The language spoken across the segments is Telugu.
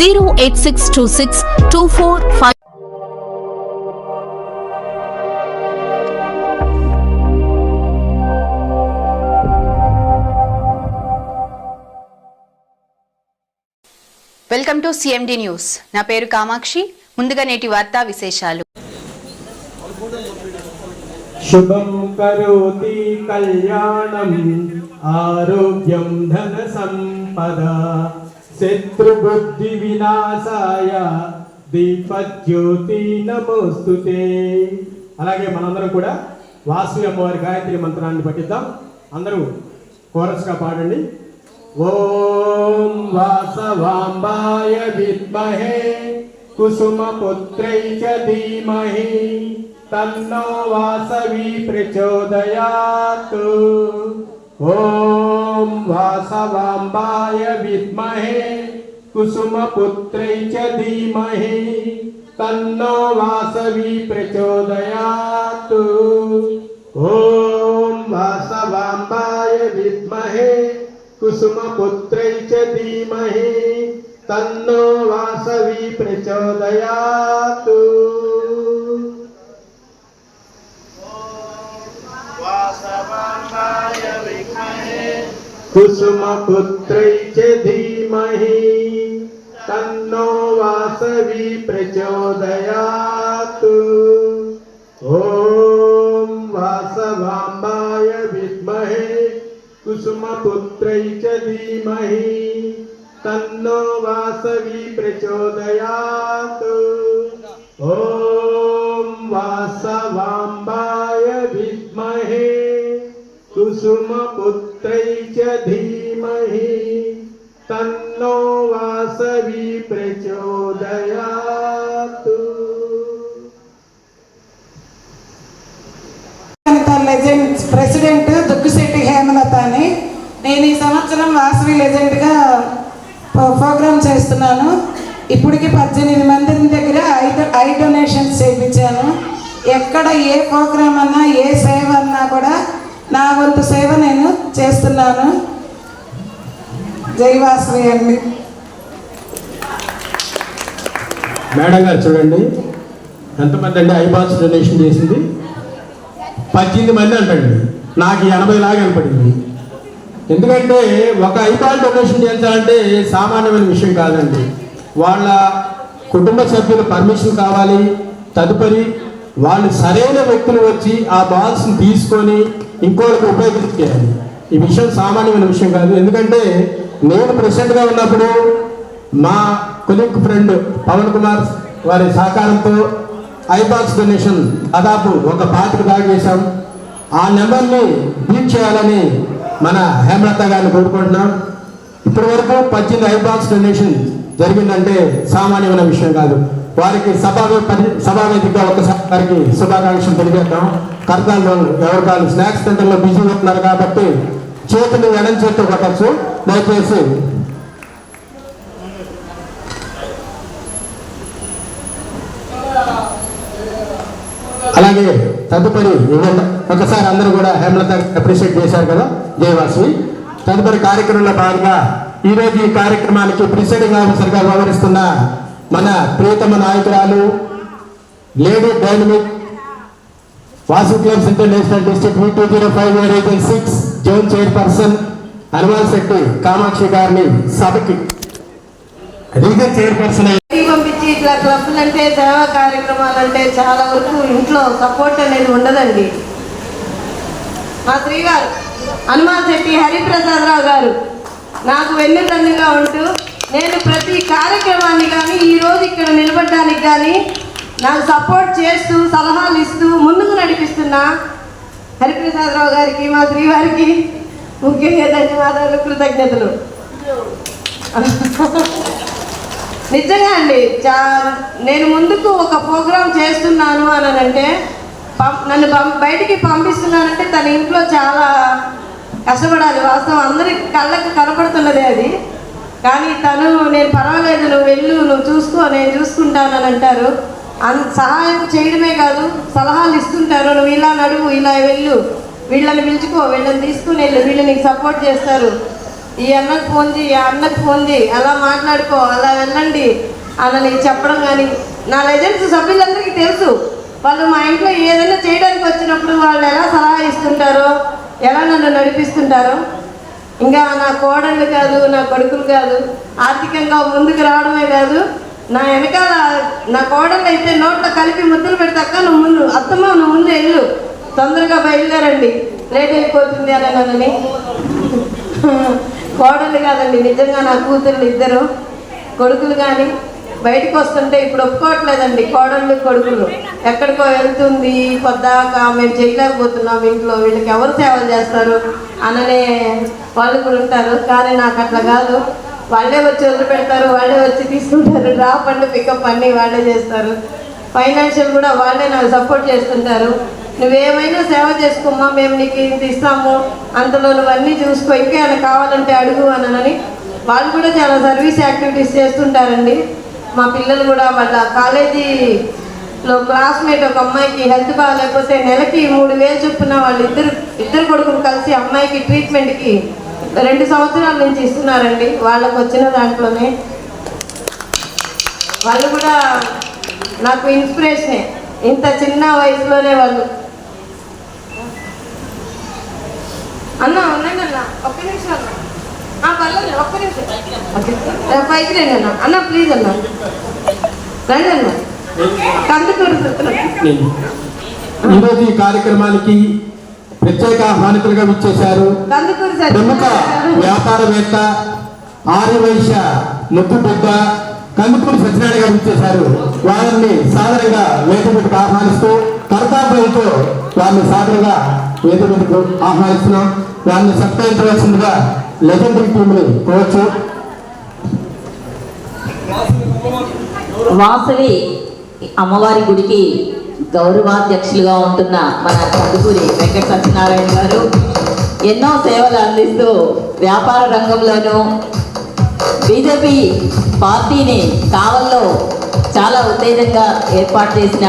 zero eight six two six two four five welcome to CMD news. నా పేరు కామాక్షి. ముందుగా నేటి వార్తా విశేషాలు. శుభం కరోతి కళ్యాణం ఆరోగ్యం ధన సంపద. శత్రుబుద్ధి వినాశాయ. దీపజ్యోతి నమోస్తుతే. అలాగే మనందరం కూడా వాసు అమ్మవారి గాయత్రి మంత్రాన్ని పఠిద్దాం. అందరూ కోరస్గా పాడండి. ఓం వాసవాంబాయ విద్మహే కుసుమపుత్రై చ ధీమహి. తన్నో వాసవి ప్రచోదయాత్. ఓం వాసవాంబాయ విద్మహే కుసుమపుత్రై చ ధీమహి తన్నో వాసవి ప్రచోదయాత్. ఓం వాసవాంబాయ విద్మహే కుసుమపుత్రై చ ధీమహి తన్నో వాసవి ప్రచోదయాత్. కుసుమపుత్రై చ ధీమహి తన్నో వాసవి ప్రచోదయాత్ ఓం వాసవాంబాయ విద్మహే కుసుమపుత్రై చ ధీమహి తన్నో వాసవి ప్రచోదయాత్ ఓం వాసవాంబాయ కుసుమపుత్రై చ ధీమహి తన్నో వాసవి ప్రచోదయాత్ లెజెండ్ ప్రెసిడెంట్ దుగ్గుశెట్టి హేమలత అని నేను ఈ సంవత్సరం వాసవి లెజెండ్గా ప్రోగ్రామ్ చేస్తున్నాను. ఇప్పటికి పద్దెనిమిది మంది దగ్గర ఐదు ఐ డొనేషన్స్ చేయించాను. ఎక్కడ ఏ ప్రోగ్రామ్ అన్నా ఏ సేవ అన్నా కూడా నా వంతు సేవ నేను చేస్తున్నాను. జై అండి. మేడం గారు చూడండి. ఎంతమంది అండి ఐబాల్స్ డొనేషన్ చేసింది. పద్దెనిమిది మంది అంటండి. నాకు ఎనభై లాగా కనపడింది ఎందుకంటే ఒక ఐబాల్ డొనేషన్ చేయించాలంటే సామాన్యమైన విషయం కాదండి. వాళ్ళ కుటుంబ సభ్యుల పర్మిషన్ కావాలి. తదుపరి వాళ్ళు సరైన వ్యక్తులు వచ్చి ఆ బాల్స్ని తీసుకొని ఇంకోరికి ఉపయోగించేయాలి. ఈ విషయం సామాన్యమైన విషయం కాదు. ఎందుకంటే నేను ప్రెసిడెంట్గా ఉన్నప్పుడు మా కొలిక్ ఫ్రెండ్ పవన్ కుమార్ వారి సహకారంతో ఐబాక్స్ డొనేషన్ దాదాపు ఒక పాతిక దాకా చేశాం ఆ నెంబర్ని బీట్ చేయాలని మన హేమలత గారిని కోరుకుంటున్నాం. ఇప్పటి వరకు పద్దెనిమిది ఐబాక్స్ డొనేషన్ జరిగిందంటే సామాన్యమైన విషయం కాదు. వారికి సభా పరి- సభావేదికగా ఒకసారి వారికి శుభాకాంక్షలు తెలియజేద్దాం. కర్తాల్లో ఎవరు కాదు స్నాక్స్ సెంటర్లో బిజీగా ఉన్నారు కాబట్టి చేతులు ఎడం చేతితో కొట్టచ్చు. దయచేసి. అలాగే తదుపరి ఒకసారి అందరూ కూడా హేమలత అప్రిషియేట్ చేశారు కదా జయవాసి. తదుపరి కార్యక్రమంలో భాగంగా ఈరోజు ఈ కార్యక్రమానికి ప్రిసైడింగ్ ఆఫీసర్గా వ్యవహరిస్తున్న మన ప్రియతమ నాయకురాలు lady dynamic Vasu clubs international district two zero five region six zone chairperson Hanuman Shetty Kamakshi గారిని సభకి రీజన్ చైర్పర్సన్ పంపించి ఇట్లా క్లబ్లు అంటే సేవా కార్యక్రమాలు అంటే చాలా వరకు ఇంట్లో సపోర్ట్ అనేది ఉండదండి. మా శ్రీగారు హనుమాన్ శెట్టి హరిప్రసాదరావు గారు నాకు వెన్నుదన్నుగా ఉంటూ నేను ప్రతి కార్యక్రమాన్ని కానీ ఈరోజు ఇక్కడ నిలబడడానికి కానీ నాకు సపోర్ట్ చేస్తూ సలహాలు ఇస్తూ ముందుకు నడిపిస్తున్న హరిప్రసాదరావు గారికి మా శ్రీవారికి ముఖ్యంగా ధన్యవాదాలు కృతజ్ఞతలు. నిజంగా అండి చా నేను ముందుకు ఒక ప్రోగ్రాం చేస్తున్నాను అని అంటే పం- నన్ను బయటికి పంపిస్తున్నానంటే తన ఇంట్లో చాలా కష్టపడాలి. వాస్తవం అందరికి కళ్ళకు కనపడుతున్నదే అది. కానీ తను నేను పర్వాలేదు నువ్వు వెళ్ళు నువ్వు చూసుకో నేను చూసుకుంటానని అంటారు. అన్ సహాయం చేయడమే కాదు సలహాలు ఇస్తుంటారు. నువ్వు ఇలా నడువు ఇలా వెళ్ళు. వీళ్ళని పిలుచుకో వీళ్ళని తీసుకుని వెళ్ళు వీళ్ళు నీకు సపోర్ట్ చేస్తారు. ఈ అన్నకు ఫోన్ చేయి ఆ అన్నకు ఫోన్ చేయి అలా మాట్లాడుకో అలా వెళ్ళండి అని చెప్పడం కానీ నా లెజెండ్స్ సభ్యులందరికీ తెలుసు. వాళ్ళు మా ఇంట్లో ఏదైనా చేయడానికి వచ్చినప్పుడు వాళ్ళు ఎలా సలహా ఇస్తుంటారో ఎలా నన్ను నడిపిస్తుంటారో ఇంకా నా కోడళ్ళు కాదు నా కొడుకులు కాదు ఆర్థికంగా ముందుకు రావడమే కాదు నా వెనకాల నా కోడళ్ళు అయితే నోట్లో కలిపి ముద్దలు పెడతాక నువ్వు ముందు అత్తమ్మ నువ్వు ముందు వెళ్ళు. తొందరగా బయలుదేరండి. లేట్ అయిపోతుంది అని నన్నని కోడళ్ళు కాదండి నిజంగా నా కూతుర్లు ఇద్దరు. కొడుకులు కానీ బయటకు వస్తుంటే ఇప్పుడు ఒప్పుకోవట్లేదండి కోడళ్ళు కొడుకులు. ఎక్కడికో వెళ్తుంది కొద్దాకా మేము చేయలేకపోతున్నాం ఇంట్లో వీళ్ళకి ఎవరు సేవలు చేస్తారు అననే వాళ్ళు కూడా ఉంటారు. కానీ నాకు అట్లా కాదు. వాళ్ళే వచ్చి వదిలిపెడతారు వాళ్ళే వచ్చి తీసుకుంటారు. డ్రాప్ అండ్ పికప్ అన్ని వాళ్ళే చేస్తారు. ఫైనాన్షియల్ కూడా వాళ్ళే నాకు సపోర్ట్ చేస్తుంటారు. నువ్వేమైనా సేవ చేసుకోమ్మా మేము నీకు ఇంత ఇస్తాము అంతలో అన్నీ చూసుకో ఇంకా ఆయన కావాలంటే అడుగు అనని వాళ్ళు కూడా చాలా సర్వీస్ యాక్టివిటీస్ చేస్తుంటారండి. మా పిల్లలు కూడా వాళ్ళ కాలేజీ కాలేజీలో క్లాస్మేట్ ఒక అమ్మాయికి హెల్త్ బాగాలేకపోతే నెలకి మూడు వేలు చొప్పున వాళ్ళు ఇద్దరు ఇద్దరు కొడుకులు కలిసి అమ్మాయికి ట్రీట్మెంట్కి రెండు సంవత్సరాల నుంచి ఇస్తున్నారండి. వాళ్ళకు వచ్చిన దాంట్లోనే. వాళ్ళు కూడా నాకు ఇన్స్పిరేషనే ఇంత చిన్న వయసులోనే వాళ్ళు. అన్న ఉండండి అన్న. ఒక్క నిమిషం అన్న. పర్లేదు ఒక్క నిమిషం. పైకి రండి అన్న. అన్న ప్లీజ్ అన్న. రండి అన్న. ఈరోజు ఈ కార్యక్రమానికి ప్రత్యేక ఆహ్వానితులుగా విచ్చేశారు ప్రముఖ వ్యాపారవేత్త ఆర్యవైశ్య ముద్దు పెద్ద కందుకూరు సత్యనారాయణ గారు ఇచ్చేశారు వారిని సాదరంగా వేదికకు ఆహ్వానిస్తూ కర్తాపంతో వారిని సాదరంగా వేదికకు ఆహ్వానిస్తున్నాం. వారిని సత్కరించవలసిందిగా లెజెండరీ టీంని కోవచ్చు వాసవి అమ్మవారి గుడికి గౌరవాధ్యక్షులుగా ఉంటున్న మన కందుకూరి వెంకట సత్యనారాయణ గారు ఎన్నో సేవలు అందిస్తూ వ్యాపార రంగంలోనూ బీజేపీ పార్టీని కావల్లో చాలా ఉత్తేజంగా ఏర్పాటు చేసిన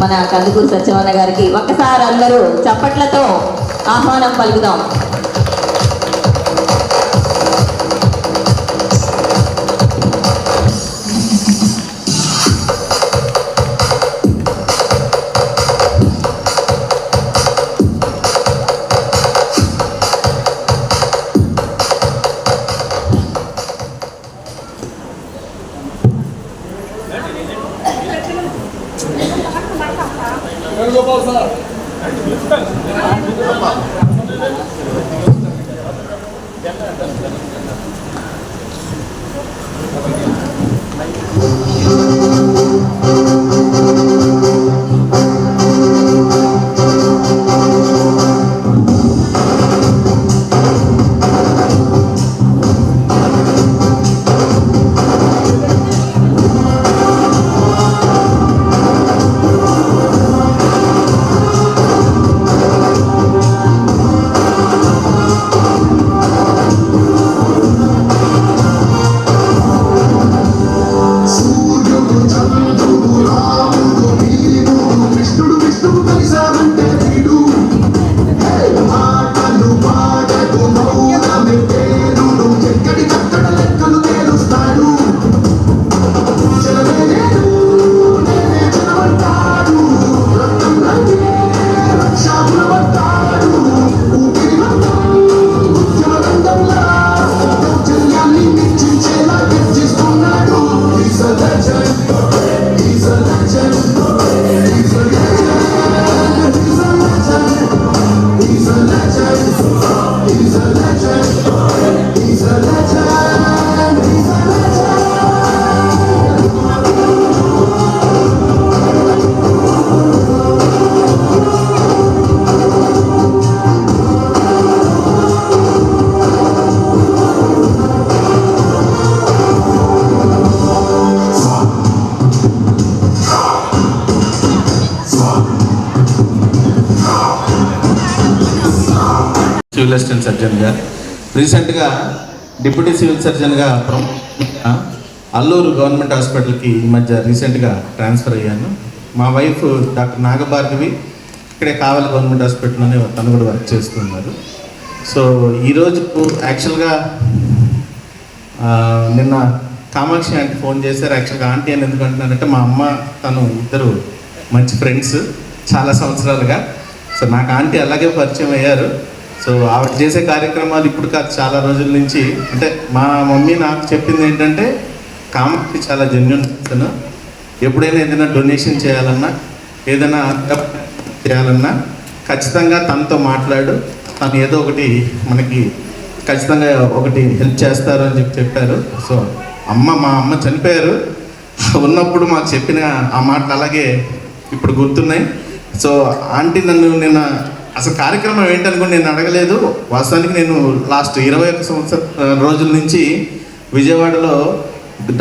మన కందుకూరి సత్యవన్న గారికి ఒక్కసారి అందరూ చప్పట్లతో ఆహ్వానం పలుకుదాం. సివిల్ అసిస్టెంట్ సర్జన్గా రీసెంట్గా డిప్యూటీ సివిల్ సర్జన్గా అల్లూరు గవర్నమెంట్ హాస్పిటల్కి ఈ మధ్య రీసెంట్గా ట్రాన్స్ఫర్ అయ్యాను. మా వైఫ్ డాక్టర్ నాగభార్గవి ఇక్కడే కావాలి గవర్నమెంట్ హాస్పిటల్లోనే తను కూడా వర్క్ చేస్తున్నారు. సో ఈరోజు యాక్చువల్గా నిన్న కామాక్షి ఆంటీ ఫోన్ చేశారు. యాక్చువల్గా ఆంటీ అని ఎందుకు అంటున్నారంటే మా అమ్మ తను ఇద్దరు మంచి ఫ్రెండ్స్ చాలా సంవత్సరాలుగా. సో నాకు ఆంటీ అలాగే పరిచయం అయ్యారు. సో ఆవిడ చేసే కార్యక్రమాలు ఇప్పుడు కాదు చాలా రోజుల నుంచి. అంటే మా మమ్మీ నాకు చెప్పింది ఏంటంటే కామాక్షి చాలా జెన్యున్ తను ఎప్పుడైనా ఏదైనా డొనేషన్ చేయాలన్నా ఏదైనా చేయాలన్నా ఖచ్చితంగా తనతో మాట్లాడు. తను ఏదో ఒకటి మనకి ఖచ్చితంగా ఒకటి హెల్ప్ చేస్తారు అని చెప్పి చెప్పారు. సో అమ్మ మా అమ్మ చనిపోయారు. ఉన్నప్పుడు మాకు చెప్పిన ఆ మాటలు అలాగే ఇప్పుడు గుర్తున్నాయి. సో ఆంటీ నన్ను నిన్న అసలు కార్యక్రమం ఏంటనుకుని నేను అడగలేదు. వాస్తవానికి నేను లాస్ట్ ఇరవై ఒక్క సంవత్సర రోజుల నుంచి విజయవాడలో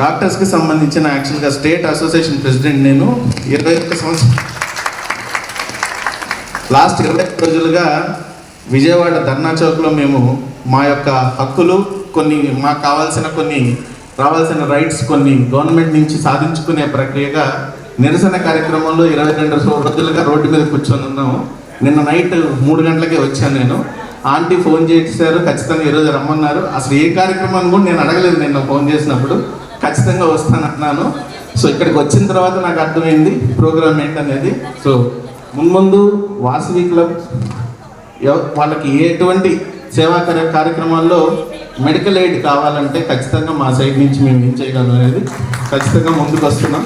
డాక్టర్స్కి సంబంధించిన యాక్చువల్గా స్టేట్ అసోసియేషన్ ప్రెసిడెంట్ నేను ఇరవై ఒక్క సంవత్సరం లాస్ట్ ఇరవై రోజులుగా విజయవాడ ధర్నా చౌక్లో మేము మా యొక్క హక్కులు కొన్ని మాకు కావాల్సిన కొన్ని రావాల్సిన రైట్స్ కొన్ని గవర్నమెంట్ నుంచి సాధించుకునే ప్రక్రియగా నిరసన కార్యక్రమంలో ఇరవై రెండు రోజులుగా రోడ్డు మీద కూర్చొని ఉన్నాము. నిన్న నైట్ మూడు గంటలకే వచ్చాను నేను. ఆంటీ ఫోన్ చేశారు ఖచ్చితంగా ఈరోజు రమ్మన్నారు. అసలు ఏ కార్యక్రమాన్ని కూడా నేను అడగలేదు నిన్న ఫోన్ చేసినప్పుడు. ఖచ్చితంగా వస్తానన్నాను సో ఇక్కడికి వచ్చిన తర్వాత నాకు అర్థమైంది ప్రోగ్రామ్ ఏంటనేది. సో మున్ముందు వాసవి క్లబ్ వాళ్ళకి ఎటువంటి సేవా కార్య కార్యక్రమాల్లో మెడికల్ ఎయిడ్ కావాలంటే ఖచ్చితంగా మా సైడ్ నుంచి మేము ఏం చేయగలం అనేది ఖచ్చితంగా ముందుకు వస్తున్నాం.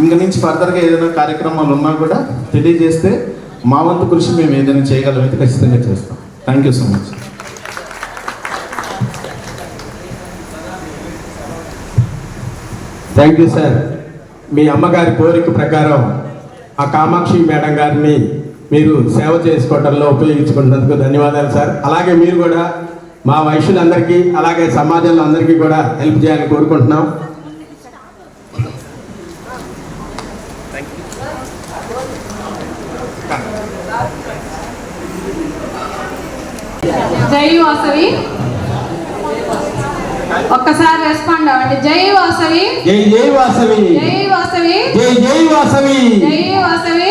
ఇంక నుంచి ఫర్దర్గా ఏదైనా కార్యక్రమాలు ఉన్నా కూడా తెలియజేస్తే మా వంతు కృషి మేము ఏదైనా చేయగలమైతే ఖచ్చితంగా చేస్తాం. Thank you so much thank you sir మీ అమ్మగారి కోరిక ప్రకారం ఆ కామాక్షి మేడం గారిని మీరు సేవ చేసుకోవడంలో ఉపయోగించుకున్నందుకు ధన్యవాదాలు సార్ అలాగే మీరు కూడా మా వైశ్యులందరికీ అలాగే సమాజంలో అందరికీ కూడా హెల్ప్ చేయాలని కోరుకుంటున్నాం. జై వాసవి. ఒక్కసారి రెస్పాండ్ అవ్వండి. జై వాసవి. జై జై వాసవి. జై వాసవి. జై జై వాసవి. జై వాసవి.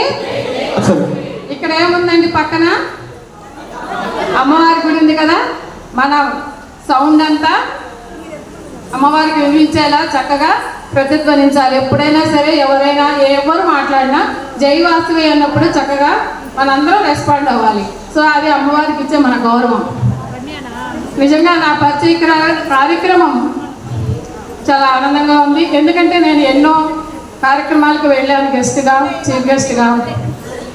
ఇక్కడ ఏముందండి పక్కన? అమ్మవారి గుడి ఉంది కదా? మన సౌండ్ అంతా అమ్మవారికి వినిపించేలా చక్కగా ప్రతిధ్వనించాలి. ఎప్పుడైనా సరే ఎవరైనా ఎవరు మాట్లాడినా జై వాసవి అన్నప్పుడు చక్కగా మనందరం రెస్పాండ్ అవ్వాలి. సో అది అమ్మవారికి ఇచ్చే మన గౌరవం. నిజంగా నా పరిచయ కార్యక్రమం చాలా ఆనందంగా ఉంది. ఎందుకంటే నేను ఎన్నో కార్యక్రమాలకు వెళ్ళాను గెస్ట్గా చీఫ్ గెస్ట్గా.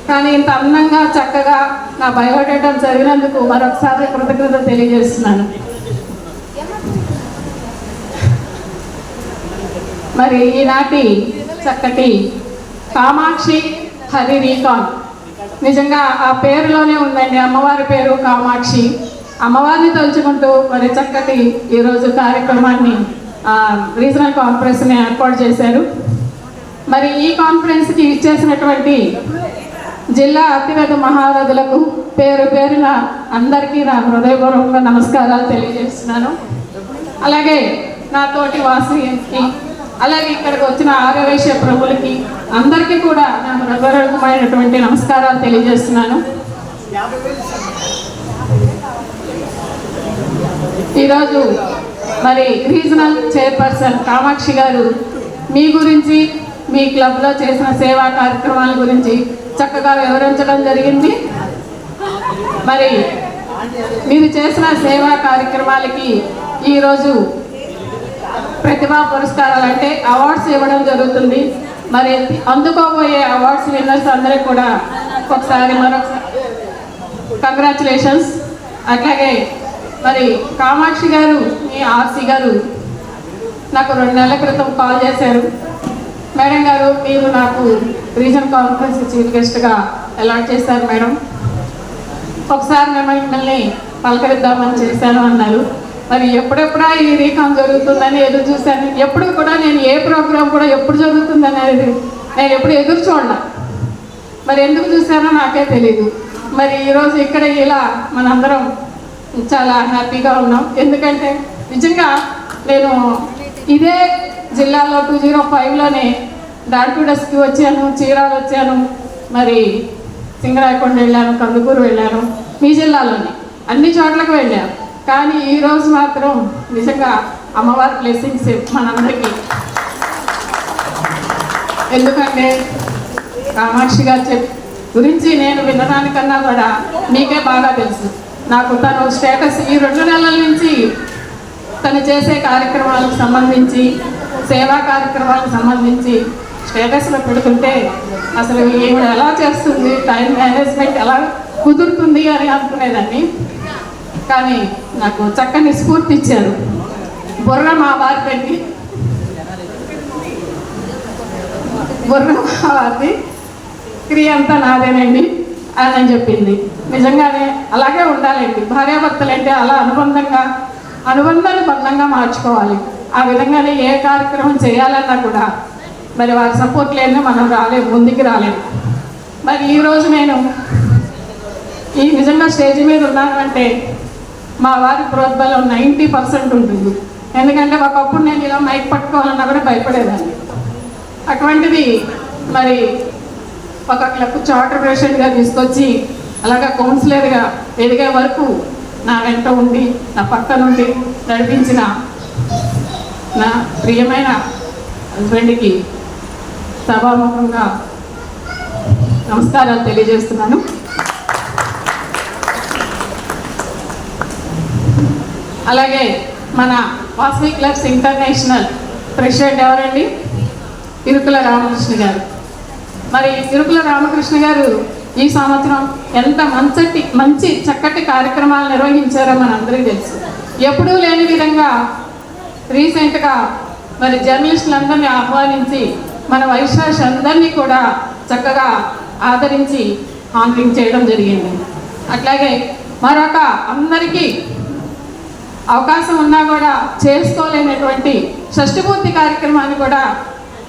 కానీ ఇంత అందంగా చక్కగా నా బయోడేటా జరిగినందుకు మరొకసారి కృతజ్ఞత తెలియజేస్తున్నాను. మరి ఈనాటి చక్కటి కామాక్షి హరి రీకాన్. నిజంగా ఆ పేరులోనే ఉందండి అమ్మవారి పేరు కామాక్షి. అమ్మవారిని తలుచుకుంటూ మరి చక్కటి ఈరోజు కార్యక్రమాన్ని రీజనల్ కాన్ఫరెన్స్ని ఏర్పాటు చేశారు. మరి ఈ కాన్ఫరెన్స్కి ఇచ్చేసినటువంటి జిల్లా అతిపెద్ద మహారథులకు పేరు పేరున అందరికీ నా హృదయపూర్వకంగా నమస్కారాలు తెలియజేస్తున్నాను. అలాగే నాతోటి తోటి అలాగే ఇక్కడికి వచ్చిన ఆరవేశ ప్రభులకి అందరికీ కూడా నా హృదయపూర్వకమైనటువంటి నమస్కారాలు తెలియజేస్తున్నాను. ఈరోజు మరి రీజనల్ చైర్పర్సన్ కామాక్షి గారు మీ గురించి మీ క్లబ్లో చేసిన సేవా కార్యక్రమాల గురించి చక్కగా వివరించడం జరిగింది. మరి మీరు చేసిన సేవా కార్యక్రమాలకి ఈరోజు ప్రతిభా పురస్కారాలు అంటే అవార్డ్స్ ఇవ్వడం జరుగుతుంది. మరి అందుకోబోయే అవార్డ్స్ విన్నర్స్ అందరికీ కూడా ఒకసారి మరొకసారి కంగ్రాచులేషన్స్ అట్లాగే మరి కామాక్షి గారు మీ ఆర్సీ గారు నాకు రెండు నెలల క్రితం కాల్ చేశారు. మేడం గారు మీరు నాకు రీజన్ కాన్ఫరెన్స్ చీఫ్ గెస్ట్గా అలాట్ చేశారు మేడం. ఒకసారి మిమ్మల్ని పలకరిద్దామని చేశాను అన్నారు. మరి ఎప్పుడెప్పుడా ఈ రీకాన్ జరుగుతుందని ఎదురు చూశాను. ఎప్పుడు కూడా నేను ఏ ప్రోగ్రామ్ కూడా ఎప్పుడు జరుగుతుందనేది నేను ఎప్పుడు ఎదురు చూడలే. మరి ఎందుకు చూశానో నాకే తెలియదు మరి ఈరోజు ఇక్కడ ఇలా మనందరం చాలా హ్యాపీగా ఉన్నాం. ఎందుకంటే నిజంగా నేను ఇదే జిల్లాలో టూ జీరో ఫైవ్లోనే డాల్టూడస్కి వచ్చాను చీరాలు వచ్చాను మరి సింగరాయకొండ వెళ్ళాను కందుకూరు వెళ్ళాను మీ జిల్లాలోనే అన్ని చోట్లకు వెళ్ళాను. కానీ ఈరోజు మాత్రం నిజంగా అమ్మవారి బ్లెస్సింగ్స్ మనందరికీ. ఎందుకంటే కామాక్షి గారి చెప్ గురించి నేను వినడానికన్నా కూడా మీకే బాగా తెలుసు. నాకు తను స్టేటస్ ఈ రెండు నెలల నుంచి తను చేసే కార్యక్రమాలకు సంబంధించి సేవా కార్యక్రమాలకు సంబంధించి స్టేటస్లో పెడుతుంటే అసలు ఈవిడ ఎలా చేస్తుంది టైం మేనేజ్మెంట్ ఎలా కుదురుతుంది అని అనుకునేదాన్ని. కానీ నాకు చక్కని స్ఫూర్తి ఇచ్చారు. బుర్ర మా వారి బుర్ర మా వారిది. క్రియ అంతా నాదేనండి. అని చెప్పింది. నిజంగానే అలాగే ఉండాలండి. భార్యాభర్తలు అంటే అలా అనుబంధంగా అనుబంధాన్ని బంధంగా మార్చుకోవాలి. ఆ విధంగానే ఏ కార్యక్రమం చేయాలన్నా కూడా మరి వారి సపోర్ట్ లేని మనం రాలేము ముందుకు రాలేము మరి ఈరోజు నేను ఈ నిజంగా స్టేజ్ మీద ఉన్నాను అంటే మా వారి ప్రోద్బలం నైంటీ పర్సెంట్ ఉంటుంది. ఎందుకంటే ఒకప్పుడు నేను ఇలా మైక్ పట్టుకోవాలన్నా కూడా భయపడేదాన్ని. అటువంటిది మరి ఒక క్లబ్ చార్టర్ పేషెంట్గా తీసుకొచ్చి అలాగా కౌన్సిలర్గా ఎదిగే వరకు నా వెంట ఉండి నా పక్క నుండి నడిపించిన నా ప్రియమైన హస్బెండ్కి సభాముఖంగా నమస్కారాలు తెలియజేస్తున్నాను. అలాగే మన వాసవి క్లబ్స్ ఇంటర్నేషనల్ ప్రెసిడెంట్ ఎవరండి? ఇరుకుల రామకృష్ణ గారు. మరి తిరుకుల రామకృష్ణ గారు ఈ సంవత్సరం ఎంత మంచటి మంచి చక్కటి కార్యక్రమాలు నిర్వహించారో మనందరికీ తెలుసు. ఎప్పుడూ లేని విధంగా రీసెంట్గా మరి జర్నలిస్టులందరినీ ఆహ్వానించి మన వైశ్వాస్ అందరినీ కూడా చక్కగా ఆదరించి ఆంకరింగ్ చేయడం జరిగింది. అట్లాగే మరొక అందరికీ అవకాశం ఉన్నా కూడా చేసుకోలేనటువంటి షష్ఠపూర్తి కార్యక్రమాన్ని కూడా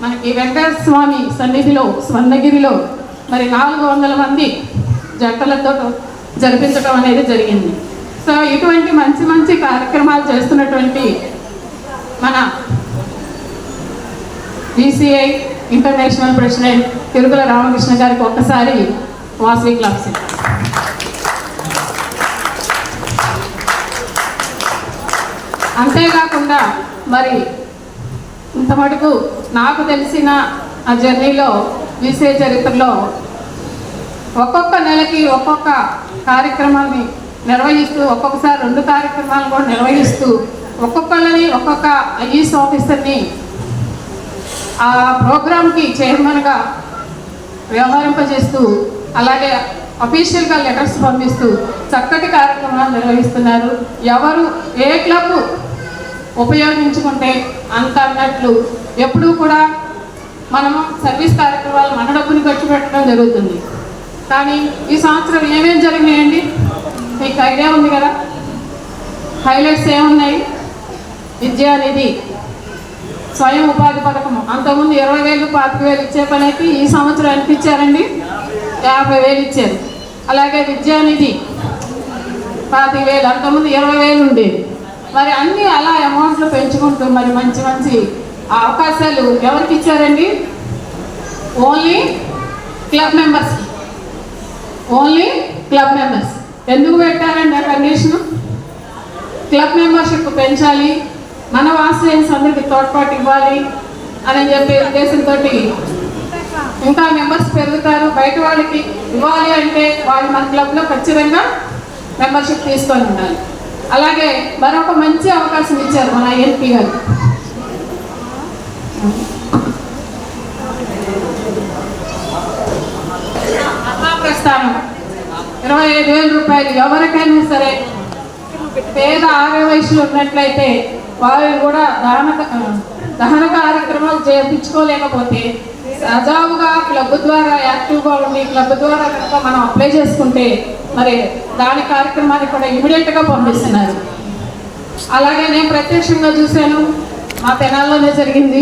మనకి వెంకటేశ్వర స్వామి సన్నిధిలో స్వర్ణగిరిలో మరి నాలుగు వందల మంది జంటలతో జరిపించడం అనేది జరిగింది. సో ఇటువంటి మంచి మంచి కార్యక్రమాలు చేస్తున్నటువంటి మన BCI international president Tirugula Ramakrishna గారికి ఒక్కసారి వాసవి క్లాప్స్ అంతేకాకుండా మరి ఇంత మటుకు నాకు తెలిసిన ఆ జర్నీలో విసే చరిత్రలో ఒక్కొక్క నెలకి ఒక్కొక్క కార్యక్రమాన్ని నిర్వహిస్తూ ఒక్కొక్కసారి రెండు కార్యక్రమాలు కూడా నిర్వహిస్తూ ఒక్కొక్కళ్ళని ఒక్కొక్క ఐఏఎస్ ఆఫీసర్ని ఆ ప్రోగ్రామ్కి చైర్మన్గా వ్యవహరింపజేస్తూ అలాగే అఫీషియల్గా లెటర్స్ పంపిస్తూ చక్కటి కార్యక్రమాలు నిర్వహిస్తున్నారు. ఎవరు ఏ క్లబ్ ఉపయోగించుకుంటే అంత అన్నట్లు ఎప్పుడూ కూడా మనము సర్వీస్ కార్యక్రమాలు మన డబ్బుని ఖర్చు పెట్టడం జరుగుతుంది. కానీ ఈ సంవత్సరం ఏమేమి జరిగినాయండి? మీకు ఐడియా ఉంది కదా? హైలైట్స్ ఏమున్నాయి? విద్యానిధి స్వయం ఉపాధి పథకం. అంతకుముందు ఇరవై వేలు పాతిక వేలు ఇచ్చే పనికి ఈ సంవత్సరం ఎంత ఇచ్చారండి? యాభై వేలు ఇచ్చారు. అలాగే విద్యానిధి పాతిక వేలు. అంతకుముందు ఇరవై వేలు ఉండేది. మరి అన్నీ అలా అమౌంట్లు పెంచుకుంటూ మరి మంచి మంచి అవకాశాలు ఎవరికి ఇచ్చారండి? Only club members only club members ఎందుకు పెట్టారండి ఆ కండిషన్ క్లబ్ మెంబర్షిప్ పెంచాలి మన వాసనేన్స్ అందరికి తోడ్పాటు ఇవ్వాలి అని చెప్పే ఉద్దేశంతో ఇంకా మెంబర్స్ పెరుగుతారు. బయట వాళ్ళకి ఇవ్వాలి అంటే వాళ్ళు మన క్లబ్లో ఖచ్చితంగా మెంబర్షిప్ తీసుకొని ఉండాలి. అలాగే మరొక మంచి అవకాశం ఇచ్చారు మన ఎంపీ గారు. మహాప్రస్థానం ఇరవై ఐదు వేల రూపాయలు ఎవరికైనా సరే పేద ఆరోగ్య వయసులు ఉన్నట్లయితే వారు కూడా దహన దహన కార్యక్రమాలు చేయించుకోలేకపోతే సజావుగా క్లబ్ ద్వారా యాక్టివ్గా ఉండి క్లబ్ ద్వారా కనుక మనం అప్లై చేసుకుంటే మరి దాని కార్యక్రమాన్ని కూడా ఇమీడియట్గా పంపిస్తున్నారు. అలాగే నేను ప్రత్యక్షంగా చూశాను మా తెనాల్లోనే జరిగింది.